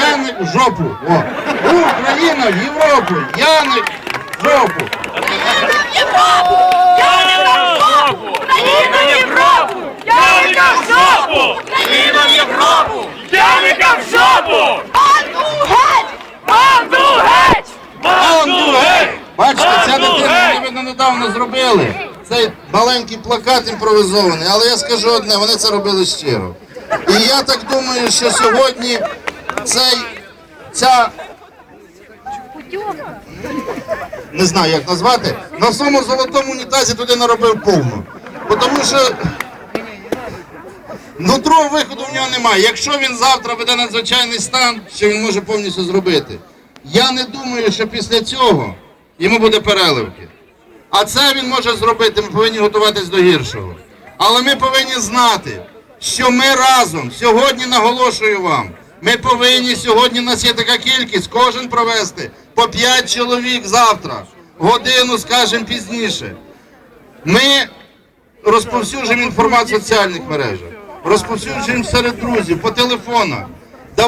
Яник в жопу. О. Україна в Європу. Яник в жопу. Україна в Європу! Ялика в жопу! Україна в Європу! Ялика в жопу! Банду геть! Банду геть! Банду геть! Бачите, ця дитина вони недавно зробили. Цей маленький плакат імпровізований, але я скажу одне, вони це робили щиро. І я так думаю, що сьогодні цей, ця не знаю, як назвати, на всьому золотому унітазі туди наробив повну. Тому що ну, другого виходу в нього немає. Якщо він завтра веде надзвичайний стан, що він може повністю зробити. Я не думаю, що після цього йому буде переливки. А це він може зробити, ми повинні готуватись до гіршого. Але ми повинні знати, що ми разом сьогодні наголошую вам. Ми повинні сьогодні, нас є така кількість, кожен провести по 5 чоловік завтра, годину, скажімо, пізніше. Ми розповсюджуємо інформацію в соціальних мережах, розповсюджуємо серед друзів, по телефонах.